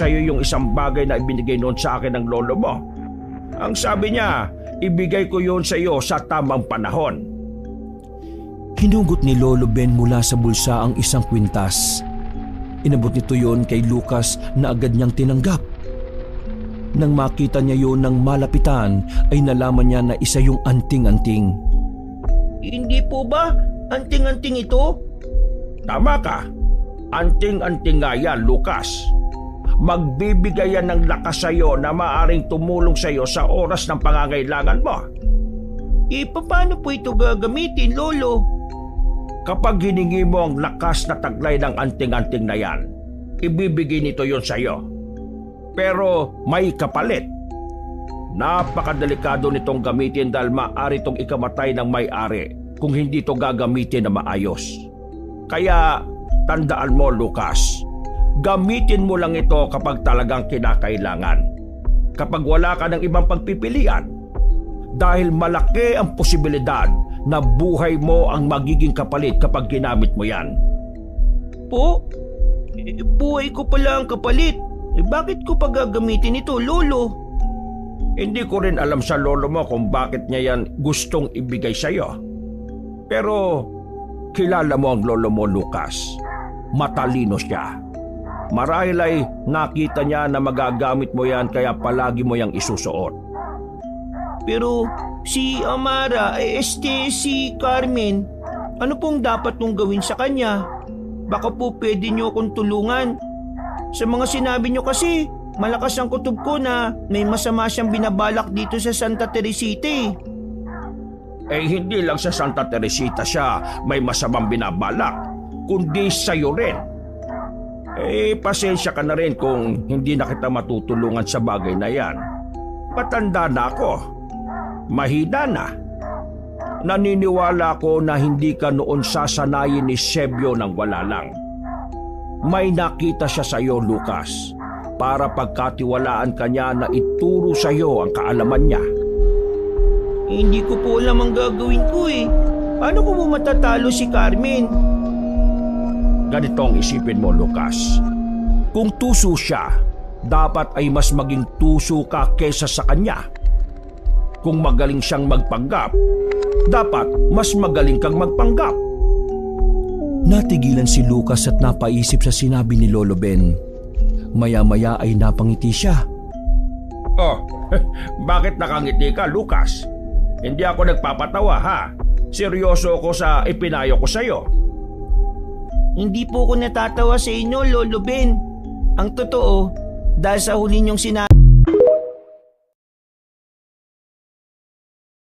sa'yo yung isang bagay na ibinigay noon sa akin ng lolo mo. Ang sabi niya, ibigay ko yun sa iyo sa tamang panahon. Hinugot ni Lolo Ben mula sa bulsa ang isang kwintas. Inabot nito yon kay Lucas na agad niyang tinanggap. Nang makita niya yon ng malapitan ay nalaman niya na isa yung anting-anting. Hindi po ba? Anting-anting ito? Tama ka. Anting-anting nga yan, Lucas. Magbibigay yan ng lakas sa iyo na maaring tumulong sa iyo sa oras ng pangangailangan mo. E paano po ito gagamitin, Lolo? Kapag hiningi mo ang lakas na taglay ng anting-anting na yan, ibibigay nito yon sa iyo. Pero may kapalit. Napakadelikado nitong gamitin dahil maaari itong ikamatay ng may-ari kung hindi ito gagamitin na maayos. Kaya tandaan mo Lucas, gamitin mo lang ito kapag talagang kinakailangan. Kapag wala ka ng ibang pagpipilian, dahil malaki ang posibilidad na buhay mo ang magiging kapalit kapag ginamit mo yan. Po? Eh, buhay ko pala ang kapalit. Eh, bakit ko pa gagamitin ito, Lolo? Hindi ko rin alam sa lolo mo kung bakit niya yan gustong ibigay sa iyo. Pero kilala mo ang lolo mo, Lucas. Matalino siya. Marahil ay nakita niya na magagamit mo yan kaya palagi mo yang isusuot. Pero si Amara, eh, este si Carmen, ano pong dapat nung gawin sa kanya? Baka po pwede niyo akong tulungan. Sa mga sinabi niyo kasi, malakas ang kutob ko na may masama siyang binabalak dito sa Santa Teresita eh. Eh hindi lang sa Santa Teresita siya may masamang binabalak, kundi sa'yo rin. Eh pasensya ka na rin kung hindi na kita matutulungan sa bagay na yan. Patanda na ako. Mahina na. Naniniwala ko na hindi ka noon sasanayin ni Sebio ng wala lang. May nakita siya sa iyo, Lucas, para pagkatiwalaan ka niya na ituro sa iyo ang kaalaman niya. Hindi ko po alam ang gagawin ko eh. Paano ko po matatalo si Carmen? Ganito ang isipin mo, Lucas. Kung tuso siya, dapat ay mas maging tuso ka kesa sa kanya. Kung magaling siyang magpanggap, dapat mas magaling kang magpanggap. Natigilan si Lucas at napaisip sa sinabi ni Lolo Ben. Maya-maya ay napangiti siya. Oh, bakit nakangiti ka, Lucas? Hindi ako nagpapatawa, ha? Seryoso ako sa ipinayo ko sa'yo. Hindi po ako natatawa sa inyo, Lolo Ben. Ang totoo, dahil sa huli niyong sinabi